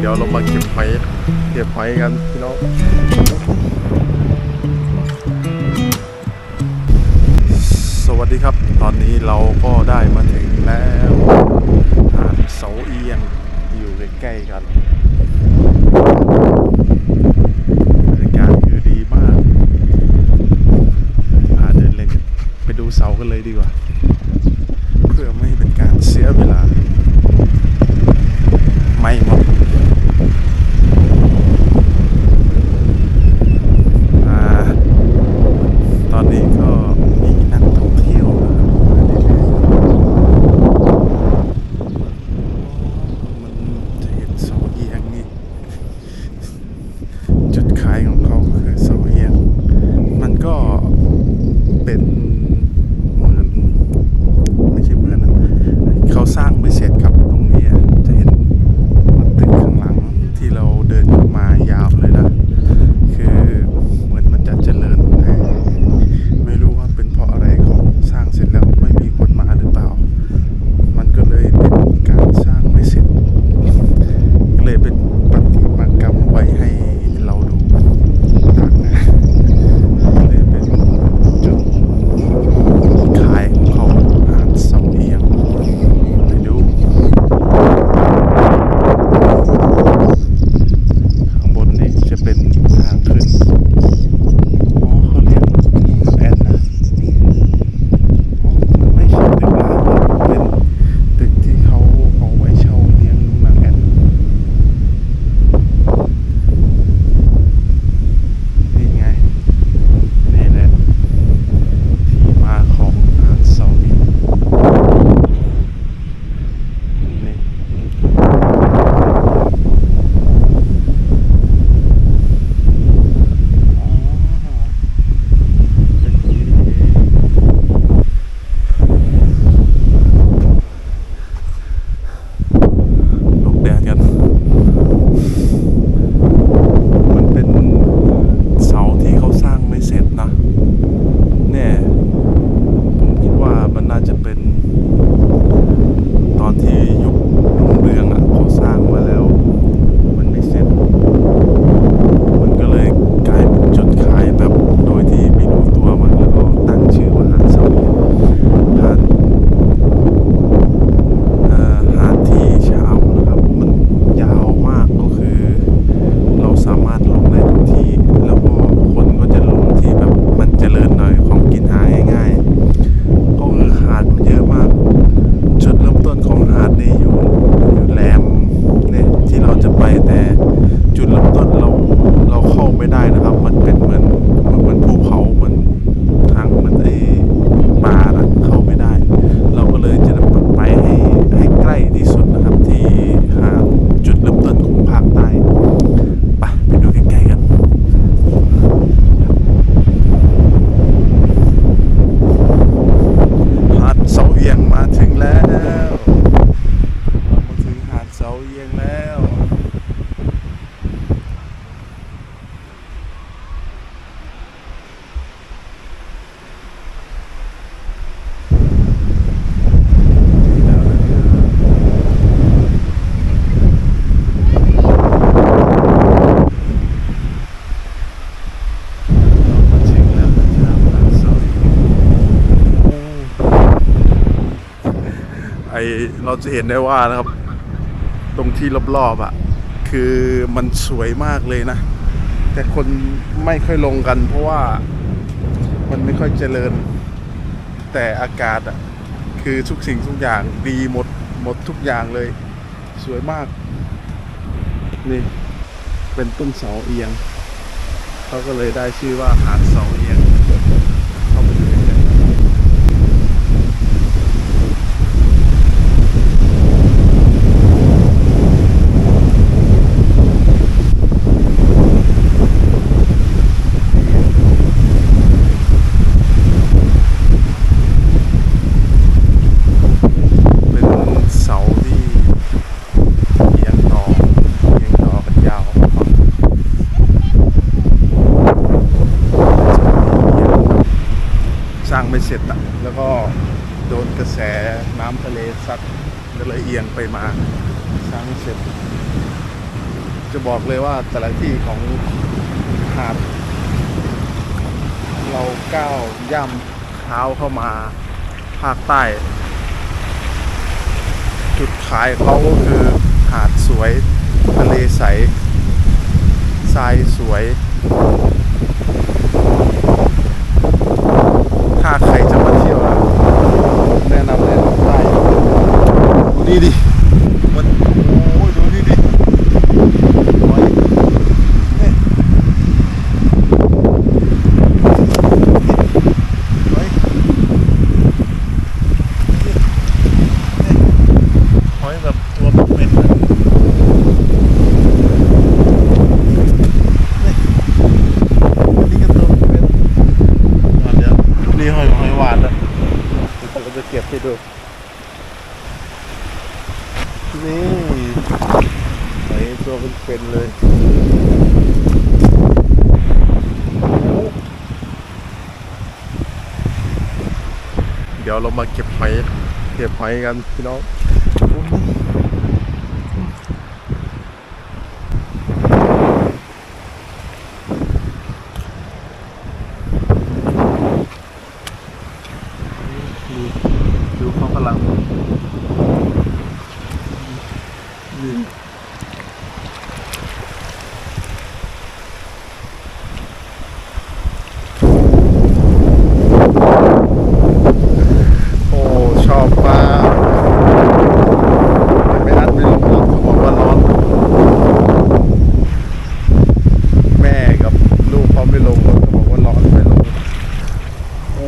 เดี๋ยวเรามาเก็บหอยเก็บหอยกันพี่น้องสวัสดีครับ ตอนนี้เราก็ได้มาถึงแล้วหาดเสาเอียงอยู่ใกล้ๆกันบรรยากาศคือดีมากพาเดินเล่นไปดูเสากันเลยดีกว่า เราจะเห็นได้ว่านะครับ ตรงที่รอบๆอบอะ คือมันสวยมากเลยนะ แต่คนไม่ค่อยลงกัน เพราะว่ามันไม่ค่อยเจริญ แต่อากาศอะ คือทุกสิ่งทุกอย่างดีหมดหมดทุกอย่างเลย สวยมาก นี่ เป็นต้นเสาเอียงเขาก็เลยได้ชื่อว่าหาดส สร็จนะแล้วก็โดนกระแสน้ำทะเลซัดก็เลยเอียงไปมาสร้างเสร็จ จะบอกเลยว่าแต่ละที่ของหาด เราก้าวย่ำเท้าเข้ามาภาคใต้ จุดขายเขาก็คือหาดสวย ทะเลใสทรายสวย ถ้าใครจะมาเที่ยวนะแนะนำเลยลงใต้ดูนี่ดิ มัน โอ้ยดูนี่ดิโอ้ยเฮ้ยเฮ้ยหอยแบบตัวเป็นๆอะเฮ้ยอันนี้ก็ตัวเป็นๆอะเดี๋ยวนี่หอยหอยหวานนะเดี๋ยวเราจะเก็บให้ดู นี่ไหนตัวเป็นๆเลย เดี๋ยวเรามาเก็บหอยเก็บหอยกันพี่น้องดูดูเขากำลัง นี่โอ้ ชอบมากแต่ไม่อัดไม่ลงรถเขาบอกว่าร้อน แม่กับลูกเขาไม่ลงรถเขาบอกว่าร้อนไม่ลง โอ้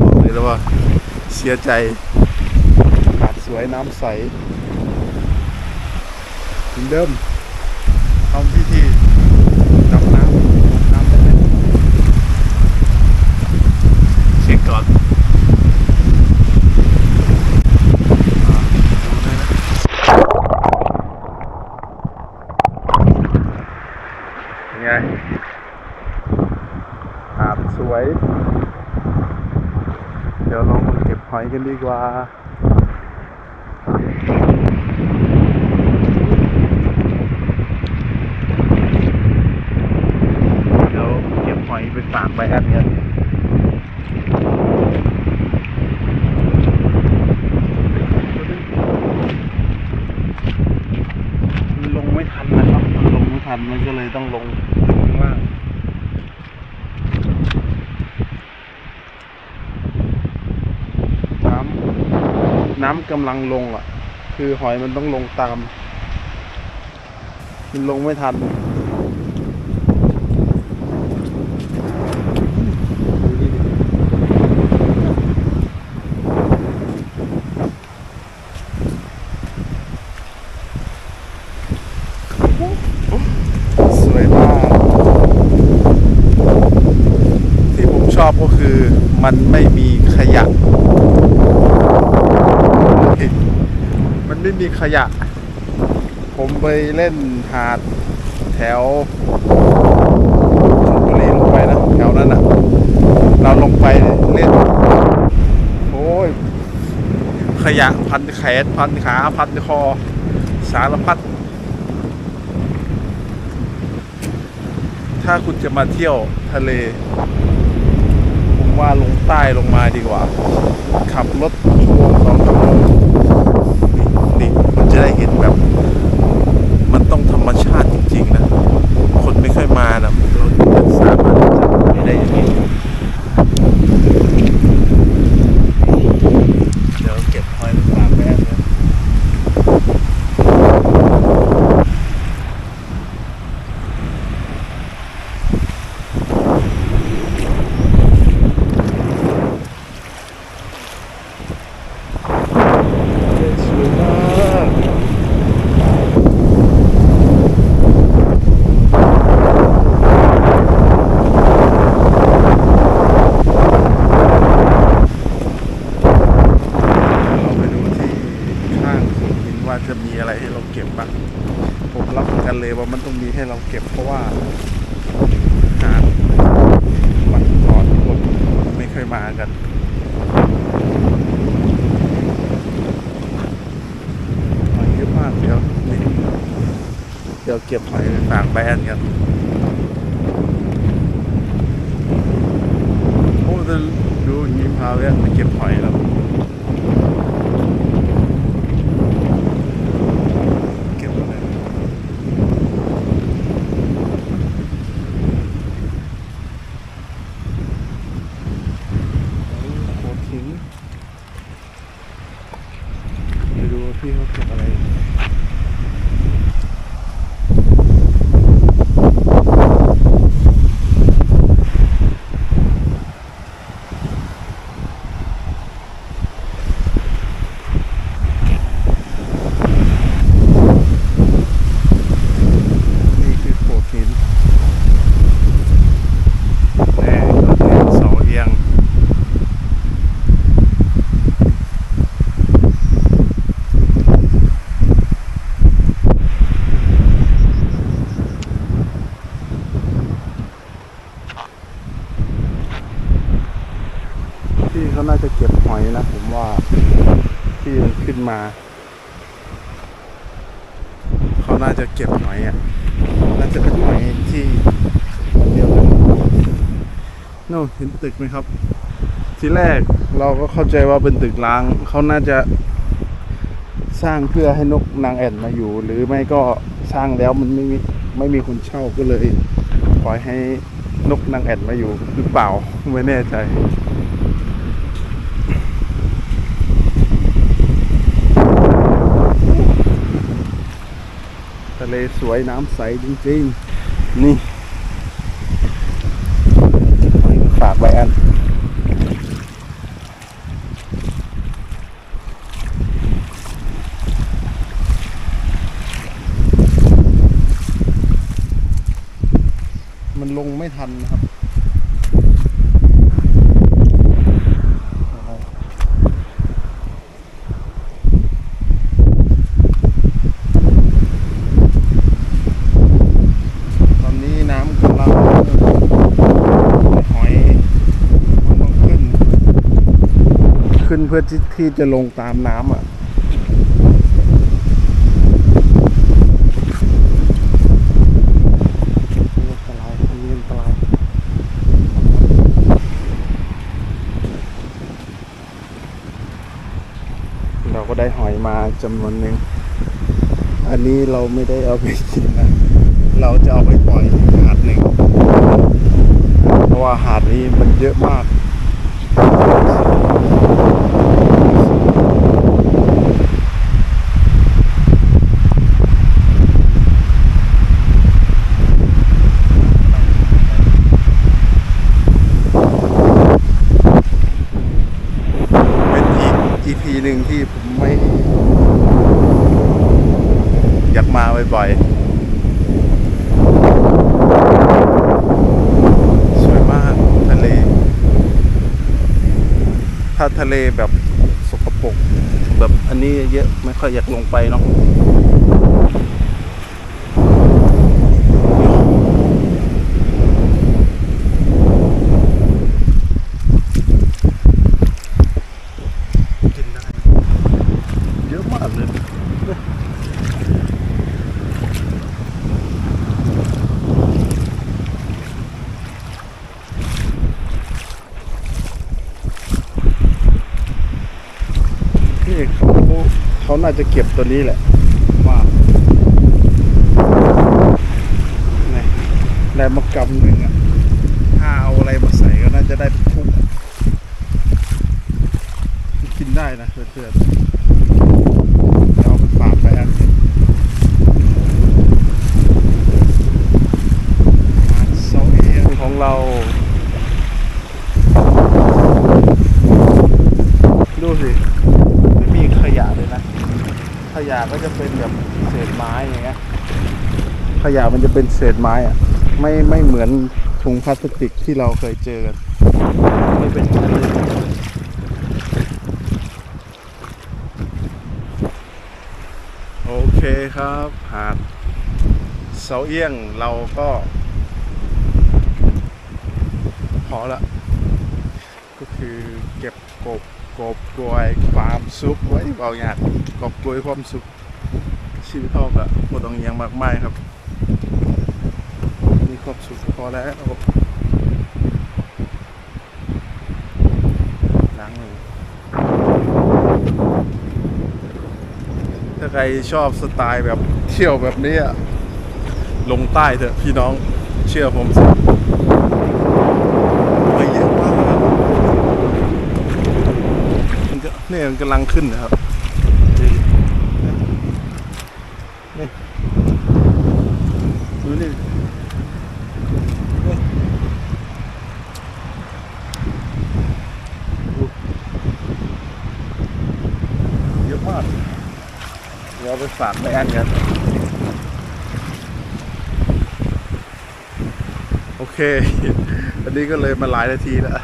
บอกเลยแล้วว่า เสียใจหาดสวยน้ำใสเหมือนเดิมทำพิธีดำน้ำน้ำได้ไหมเช็คก่อนอ่าดูได้นะเป็นไงหาดสวย เดี๋ยวเรามาเกันดีกว่าเดี๋ยวเก็บหอยไปฝากไปแอปเนี่ยนลงไม่ทันนะครับ มันลงไม่ทัน มันก็เลยต้องลงข้างล่างน้ำกำลังลงอะ คือหอยมันต้องลงตาม มันลงไม่ทันสวยมาก ที่ผมชอบก็คือมันไม่มีขยะ มันไม่มี ขยะ ผมไปเล่นหาดแถวชลบุรีลงไปนะแถวนั้นอะ เราลงไปเล่น โอ้ย ขยะพันแขนพันขาพันคอ สารพัด ถ้าคุณจะมาเที่ยวทะเล ผมว่าลงใต้ลงมาดีกว่า ขับรถชวโมงนี่นี่มันจะได้เห็นแบบ มันต้องธรรมชาติจริงๆนะ คนไม่ค่อยมานะเราจะสามารถจะไม่ได้อย่างนี้เดี๋ยวเก็บหอยไปฝากแม่เลย สวยมากเราไปดูที่ข้างโขดหินว่าจะมีอะไรให้เราเก็บบ้างผมรับประกันเลยว่ามันต้องมีให้เราเก็บเพราะว่าหาดมันร้อนคนไม่เคยมากัน หอยเยอะมา ก็บหอยฝากแบรนด์ครับโอ้จะดูยิ้มพาแวะมาเก็บหอยแล้ว เก็บอะไรโอ้โหทิ้งไปดูว่าพี่เขาเก็บอะไร นี่คือโขดหินแน่โขดหินเสาเอียง พี่ เขาน่าจะเก็บหอยนะ ผมว่าที่มันขึ้นมา เขาน่าจะเก็บหอยอะน่าจะเป็นหอยที่เดียวกันโน่นเห็นตึกไหมครับ ทีแรกเราก็เข้าใจว่าเป็นตึกล้าง เขาน่าจะสร้างเพื่อให้นกนางแอ่นมาอยู่ หรือไม่ก็สร้างแล้วมันไม่มีไม่มีคนเช่าก็เลยปล่อยให้นกนางแอ่นมาอยู่หรือเปล่าไม่แน่ใจ เลสวยน้ำใสจริงๆ นี่ฝากไว้อัน มันลงไม่ทันนะครับ ตอนนี้น้ำกำลังหอยมันต้องขึ้น ขึ้นเพื่อที่ที่จะลงตามน้ำอะอันตรายอันตรายเราก็ได้หอยมาจำนวนหนึ่ง อันนี้เราไม่ได้เอาไปกินนะ เราจะเอาไปปล่อยหาดหนึ่ง เพราะว่าหาดนี้มันเยอะมาก เป็นอีก EP หนึ่งที่ผมไม่ อยากมาบ่อยๆ สวยมากทะเล ถ้าทะเลแบบสกปรกแบบอันนี้เยอะไม่ค่อยอยากลงไปเนาะกินได้ เยอะมากเลย นี่เขาเขา น่าจะเก็บตัวนี้แหละว่าไงได้มากำหนึ่งอะ ถ้าเอาอะไรมาใส่ก็น่าจะได้เป็นทุกกินได้นะเพื่อนๆแล้วเอาไปฝากไปอันนี้ร้านโซเอียงของเรา ดูสิ ไม่มีขยะเลยนะ ขยะก็จะเป็นแบบเศษไม้อย่างเงี้ย ขยะมันจะเป็นเศษไม้อะไม่ไม่เหมือนถุงพลาสติกที่เราเคยเจอกันไม่เป็นอย่างนั้นเลยโอเคครับหาดเสาเอี้ยงเราก็ พอละ ก็คือเก็บกบกบกลวยความสุขไว้เบาหยาดกบกลวยความสุขชีวิตเท่ากับหมดตรงอยังมากมายครับ ความสุขพอแล้วล้างมือถ้าใครชอบสไตล์แบบเที่ยวแบบนี้ลงใต้เถอะพี่น้องเชื่อผมสิไปเยอะมากมันก็เนี่ยมันกำลังขึ้นนะครับ นี่ดูนี่นี่ดูเยอะมาก เดี๋ยวเอาไปฝากไม่แอนกันโอเค อันนี้ก็เลยมาหลายนาทีแล้ว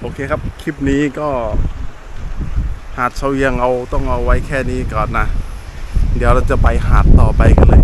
โอเคครับ คลิปนี้ก็ หาดเชาเยียงเอาต้องเอาไว้แค่นี้ก่อนนะ เดี๋ยวเราจะไปหาดต่อไปกันเลย